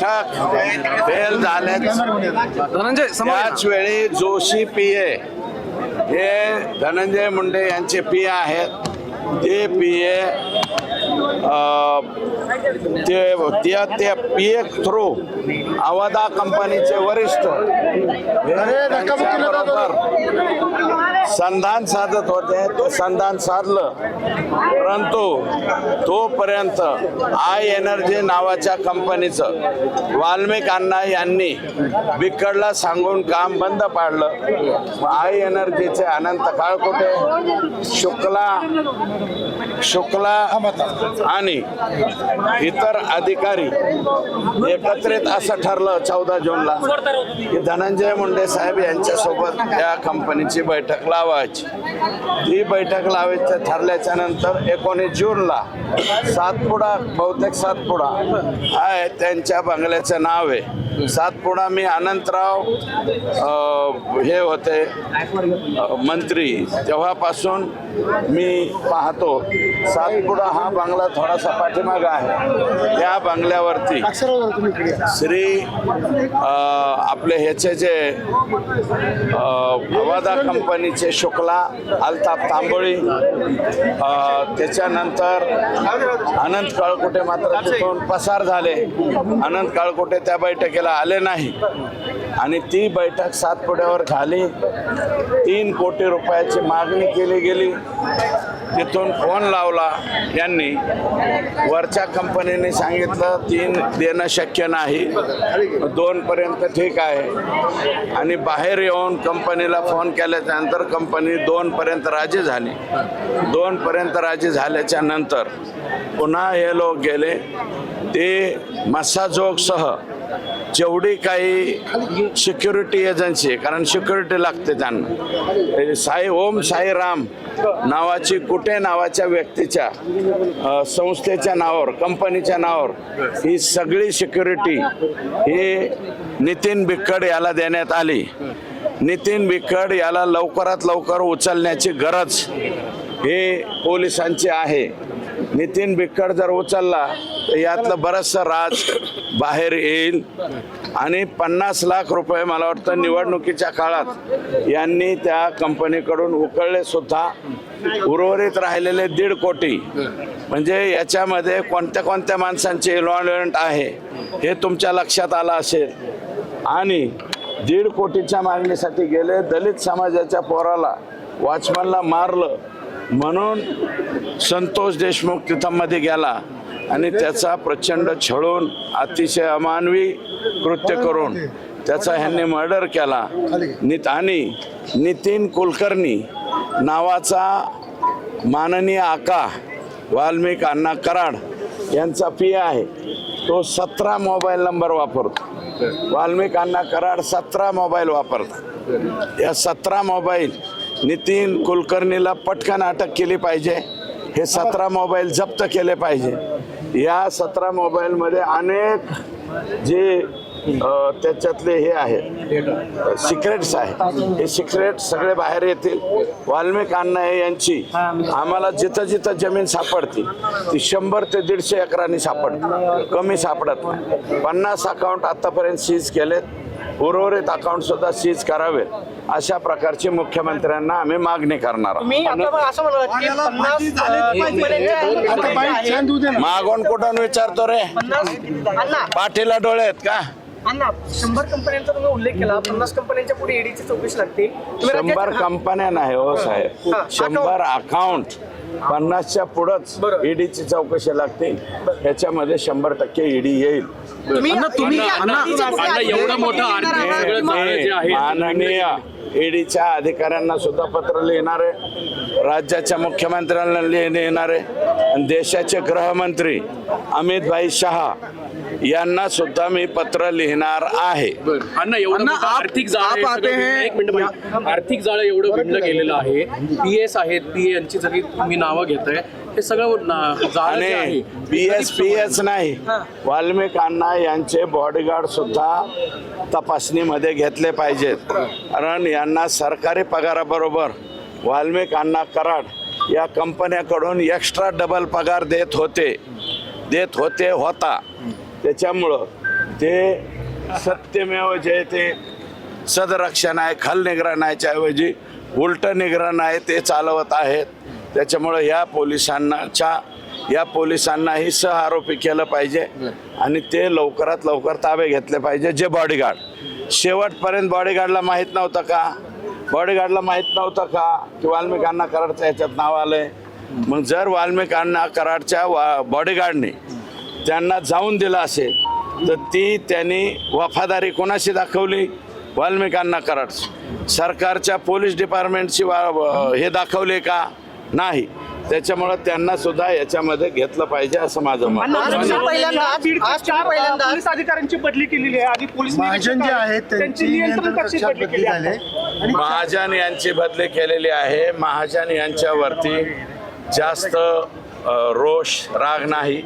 बैठक फेल धनंजय त्याच वेळी जोशी पिये हे धनंजय मुंडे यांचे पिये आहेत. ते पिये ते त्या त्या पिये थ्रू अवधा कंपनीचे वरिष्ठ संधान साधत होते ते संधान साधलं. परंतु तोपर्यंत आय एनर्जी नावाच्या कंपनीचं वाल्मिक अण्णा यांनी बिकडला सांगून काम बंद पाडलं. आय एनर्जीचे अनंत काळकोटे शुक्ला शुक्ला आणि इतर अधिकारी एकत्रित असं ठरलं चौदा जूनला की धनंजय मुंडे साहेब यांच्यासोबत या कंपनीची बैठक लावायची. ती बैठक लावायची ठरल्याच्या नंतर एकोणीस जूनला सातपुडा बहुतेक सातपुडा आहे त्यांच्या बंगल्याचं नाव आहे. सातपुडा मी अनंतराव हे होते मंत्री. तेव्हापासून मी पाहतो सातपुडा हा बंगला थोडासा पाठीमागा आहे. त्या बंगल्यावरती श्री आपले ह्याचे जे अवादा कंपनीचे शुक्ला अल्ताफ तांबोळी त्याच्यानंतर अनंत काळकुटे मात्र तिथून पसार झाले. अनंत काळकुटे त्या बैठकीला आले नाही. आणि ती बैठक सातपुड्यावर झाली. तीन कोटी रुपयाची मागणी केली गेली. तिथून फोन लावला यांनी. वरच्या कंपनीने सांगितलं तीन देणं शक्य नाही. दोनपर्यंत ठीक आहे. आणि बाहेर येऊन कंपनीला फोन केल्याच्यानंतर कंपनी दोनपर्यंत राजी झाली. दोनपर्यंत राजी झाल्याच्यानंतर पुन्हा हे लोक गेले. ते मसाजोगसह जेवढी काही सिक्युरिटी एजन्सी आहे कारण सिक्युरिटी लागते त्यांना. साई ओम साई राम नावाची कुठे नावाच्या व्यक्तीच्या संस्थेच्या नावावर कंपनीच्या नावावर ही सगळी सिक्युरिटी ही नितीन बिक्कड याला देण्यात आली. नितीन बिक्कड याला लवकरात लवकर उचलण्याची गरज हे पोलिसांची आहे. नितीन बिक्कड जर उचलला तर यातलं बरंचसं राज बाहेर येईल. आणि पन्नास लाख रुपये मला वाटतं निवडणुकीच्या काळात यांनी त्या कंपनीकडून उकळले सुद्धा. उर्वरित राहिलेले दीड कोटी. म्हणजे याच्यामध्ये कोणत्या कोणत्या माणसांचे इन्व्हॉल्वमेंट आहे हे तुमच्या लक्षात आलं असेल. आणि दीड कोटीच्या मागणीसाठी गेले दलित समाजाच्या पोराला वॉचमनला मारलं. म्हणून संतोष देशमुख तिथं मध्ये गेला. आणि त्याचा प्रचंड छळून अतिशय अमानवी कृत्य करून त्याचा ह्यांनी मर्डर केला. नित आणि नितीन कुलकर्णी नावाचा माननीय आका वाल्मिक अण्णा कराड यांचा पी आहे. तो सतरा मोबाईल नंबर वापरतो. वाल्मिक अण्णा कराड सतरा मोबाईल वापरतात. या सतरा मोबाईल नितीन कुलकर्णीला पटकन अटक केली पाहिजे. हे सतरा मोबाईल जप्त केले पाहिजे. या सतरा मोबाईलमध्ये अनेक जे त्याच्यातले हे आहेत. सिक्रेट्स आहे हे सिक्रेट सगळे बाहेर येतील. वाल्मिक अण्णा यांची आम्हाला जिथं जिथं जमीन सापडते ती शंभर ते दीडशे एकरांनी सापडते. कमी सापडत नाही. पन्नास अकाउंट आतापर्यंत सीज केलेत. उर्वरित अकाउंट सुद्धा सीज करावेत. अशा प्रकारची मुख्यमंत्र्यांना आम्ही मागणी करणार मागून कुठून विचारतो रे? पाठीला डोळे आहेत का? अण्णा शंभर कंपन्यांचा तुम्ही उल्लेख केला पन्नास कंपन्यांच्या पुढे ईडीची चौकशी लागते. तुम्ही शंभर कंपन्या नाही हो साहेब. हा, शंभर अकाउंट पन्नासच्या पुढंच. ईडीची चौकशी लागते. ह्याच्यामध्ये शंभर टक्के ईडी येईल. तुम्ही अण्णा, तुम्ही- ईडीच्या- अण्णा, ईडीच्या पुढे अण्णा, एवढं आधी- मोठं आर्थिक किंवा- सगळं जाळं जे आहे माननीय ईडीच्या अधिकाऱ्यांना सुद्धा पत्र लिहिणार आहे. राज्याच्या मुख्यमंत्र्यांना लिहिणार आहे. आणि देशाचे गृहमंत्री अमित भाई शहा यांना सुद्धा मी पत्र लिहिणार आहे. आर्थिक आर्थिक जाळं एवढं विणलं गेलेलं आहे. पी एस आहेत पी यांची सगळी तुम्ही नावं घेताय हे सगळं आहे. पी एस पी एस नाही. वाल्मिक अण्णा यांचे बॉडीगार्ड सुद्धा तपासणीमध्ये घेतले पाहिजेत. कारण यांना सरकारी पगाराबरोबर वाल्मिक अण्णा कराड या कंपन्याकडून एक्स्ट्रा डबल पगार देत होते. देत होते होता. त्याच्यामुळं ते सत्यमेव जयते. सदरक्षण आहे खल निगराणाच्या ऐवजी उलटं निगराण आहे ते चालवत आहेत. त्याच्यामुळं या पोलिसांनाच्या या पोलिसांनाही सह आरोपी केलं पाहिजे आणि ते लवकरात लवकर ताबे घेतले पाहिजे. जे बॉडीगार्ड शेवटपर्यंत बॉडीगार्डला माहीत नव्हतं का? बॉडीगार्डला माहीत नव्हतं का की वाल्मिकांना कराडचं याच्यात नाव आलंय? मग जर वाल्मिकांना कराडच्या वा बॉडीगार्डने त्यांना जाऊन दिलं असेल तर ती त्यांनी वफादारी कोणाशी दाखवली? वाल्मिकांना कराड. सरकारच्या पोलीस डिपार्टमेंटची वा हे दाखवले का? नाही. त्याच्यामुळं त्यांना सुद्धा याच्यामध्ये घेतलं पाहिजे असं माझं मत. पोलीस अधिकाऱ्यांची बदली केलेली आहे. आधी पोलीस महाजन जे आहेत, त्यांची महाजन यांची बदली केलेली आहे. महाजन यांच्यावरती जास्त रोष राग नाही.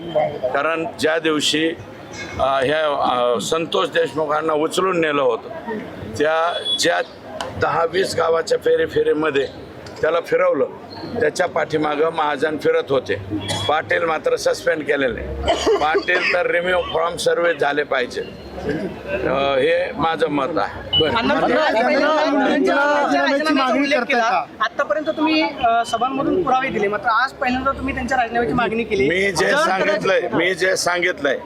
कारण ज्या दिवशी ह्या संतोष देशमुखांना उचलून नेलं होतं त्या ज्या दहा वीस गावाच्या फेरी फेरीमध्ये त्याला फिरवलं त्याच्या पाठीमागं महाजन फिरत होते. पाटील मात्र सस्पेंड केलेले. पाटील तर रिम्यू फ्रॉम सर्व्हिस झाले पाहिजे. हे माझं मत आहे? आतापर्यंत तुम्ही सभांमधून पुरावे दिले मात्र आज पहिल्यांदा तुम्ही त्यांच्या राजीनाम्याची मागणी केली. मी जे सांगितलंय मी जे सांगितलंय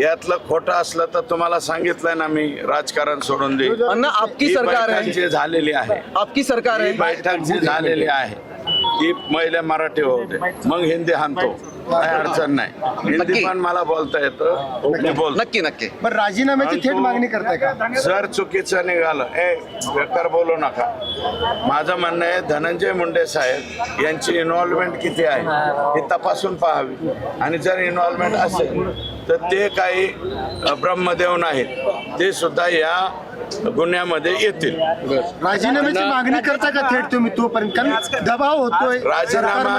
यातलं खोटं असलं तर तुम्हाला सांगितलंय ना मी राजकारण सोडून दे अन्ना आपकी सरकार है जी झालेली आहे. आपकी सरकार बैठक जी झालेली आहे. ती पहिले मराठी होते मग हिंदी हाणतो. काय अडचण नाही. हिंदी नक्की. पण मला बोलता येतं. मी बोलतो. नक्की नक्की. बरं राजीनाम्याची थेट मागणी करताय का? जर चुकीचं निघालं ए बेकार बोलू नका. माझं म्हणणं आहे धनंजय मुंडे साहेब यांची इन्व्हॉल्वमेंट किती आहे हे तपासून पाहावी. आणि जर इन्व्हॉल्वमेंट असेल तर ते काही ब्रह्मदेव नाहीत. ते सुद्धा या गुन्ह्यामध्ये येतील. राजीनाम्याची मागणी करता का थेट तुम्ही तोपर्यंत? कारण दबाव होतोय. राजीनामा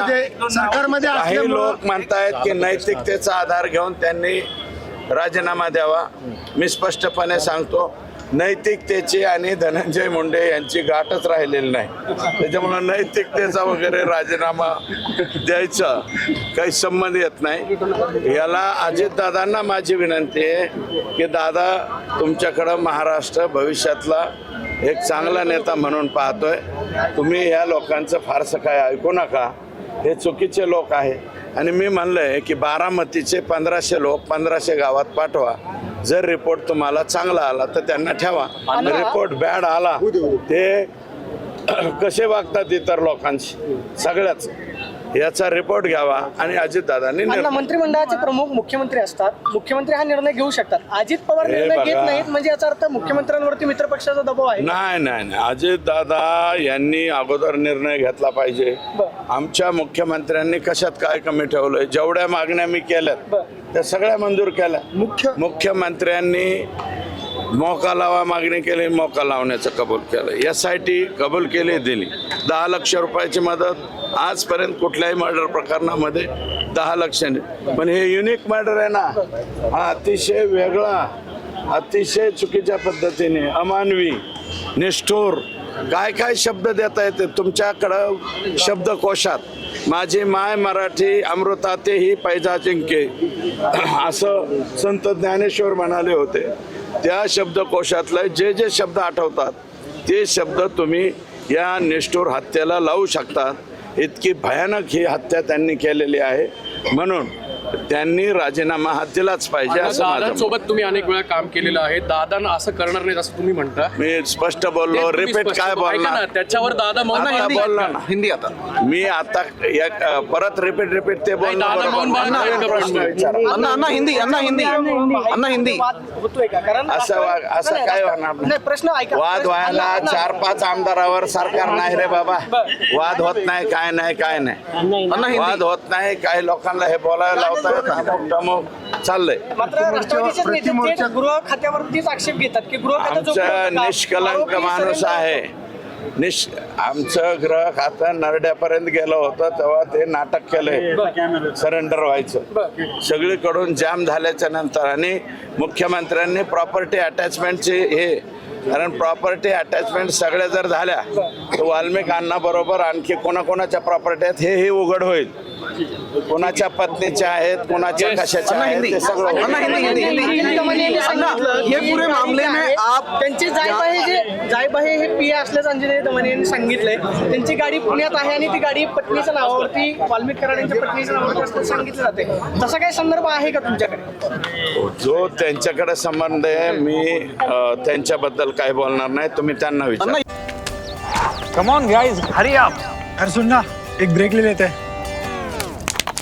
सरकारमध्ये काही लोक म्हणतायत की नैतिकतेचा आधार घेऊन त्यांनी राजीनामा द्यावा. मी स्पष्टपणे सांगतो नैतिकतेची आणि धनंजय मुंडे यांची गाठच राहिलेली नाही. त्याच्यामुळे नैतिकतेचा वगैरे राजीनामा द्यायचा काही संबंध येत नाही. याला अजितदादांना माझी विनंती आहे की दादा तुमच्याकडं महाराष्ट्र भविष्यातला एक चांगला नेता म्हणून पाहतोय. तुम्ही या लोकांचं फारसं काय ऐकू नका. हे चुकीचे लोक आहेत. आणि मी म्हणलंय की बारामतीचे पंधराशे लोक पंधराशे गावात पाठवा. जर रिपोर्ट तुम्हाला चांगला आला तर त्यांना ठेवा. रिपोर्ट बॅड आला ते कसे वागतात इतर लोकांशी? सगळ्याच. याचा रिपोर्ट घ्यावा आणि अजितदादांनी अण्णा मंत्रिमंडळाचे प्रमुख मुख्यमंत्री असतात. मुख्यमंत्री हा निर्णय घेऊ शकतात. अजित पवार हे निर्णय घेत बघा. नाहीत म्हणजे याचा अर्थ मुख्यमंत्र्यांवरती मित्रपक्षाचा दबाव आहे. नाही नाही नाही. अजितदादा यांनी अगोदर निर्णय घेतला पाहिजे. बरं. आमच्या मुख्यमंत्र्यांनी कशात काय कमी ठेवलंय? जेवढ्या मागण्या मी केल्यात बरं. त्या सगळ्या मंजूर केल्या. मुख्य मुख्यमंत्र्यांनी मोका लावा मागणी केली मोका लावण्याचं कबूल केलं. एस आय टी कबूल केली दिली. दहा लक्ष रुपयाची मदत. आजपर्यंत कुठल्याही मर्डर प्रकरणामध्ये दहा लक्ष पण हे युनिक मर्डर आहे ना हा अतिशय वेगळा अतिशय चुकीच्या पद्धतीने अमानवी निष्ठोर. काय काय शब्द देता येते? तुमच्याकडं शब्दकोशात. माझी माय मराठी अमृताते ही पैजा जिंके असं संत ज्ञानेश्वर म्हणाले होते. त्या शब्दकोशातले जे जे शब्द आठवतात ते शब्द तुम्ही या निष्ठोर हत्येला लावू शकता. इतकी भयानक ही हत्या त्यांनी केलेली आहे. म्हणून त्यांनी राजीनामा हा दिलाच पाहिजे असं. दादांसोबत तुम्ही अनेक वेळा काम केलेलं आहे. दादा असं करणार नाहीत असं तुम्ही म्हणता. मी स्पष्ट बोललो. रिपीट काय बोलणार? त्याच्यावर दादा मौन आता हिंदी- बोलला ना. हिंदी आता. मी आता परत रिपीट रिपीट ते बोलणं दादा बरोबर मौन नाही. बाळगणार नवीन प्रश्न का? विचारा. अन्ना अन्ना हिंदी अन्ना हिंदी. अन्ना हिंदी असं असं नाही, काय होणार? नाही. नाही प्रश्न ऐका. वाद व्हायला चार पाच आमदारावर सरकार नाही रे बाबा. वाद होत नाही काय नाही काय नाही. अन्ना वाद होत नाही काही लोकांना हे बोलायला चाललंय. मात्र राष्ट्रवादीचेच नेते प्रतिमोर्चा- ते गृह खात्यावरतीच आक्षेप घेतात की गृह खात्याचा आमचा? निष्कलंक माणूस आहे. निश आमचं ग्रह खातं नरड्यापर्यंत गेलं होतं तेव्हा ते नाटक केलंय. सरेंडर व्हायचं. सगळीकडून जाम झाल्याच्यानंतर आणि मुख्यमंत्र्यांनी प्रॉपर्टी अटॅचमेंटचे हे कारण प्रॉपर्टी अटॅचमेंट सगळ्या जर झाल्या तर वाल्मिक अण्णा बरोबर आणखी कोणाकोणाच्या प्रॉपर्टी आहेत हे हे उघड होईल. कोणाच्या पत्नीच्या आहेत कोणाच्या कशाच्या आहेत ते सगळं ये पूरे मामले में आप त्यांचे जायबाहे जे जायबाहे हे पी असल्याचं अंजनेय दमाने यांनी सांगितलंय त्यांची गाडी पुण्यात आहे आणि ती गाडी पत्नीच्या नावावरती वाल्मिक कराडांच्या पत्नीच्या नावावरती असल्याचं सांगितलं जाते. तसा काही संदर्भ आहे का तुमच्याकडे? जो त्यांच्याकडे संबंध आहे मी त्यांच्याबद्दल काय बोलणार नाही. तुम्ही त्यांना विचार. कम ऑन गाइस हरी आप. अरे सुन ना एक ब्रेक ले लेते. हैं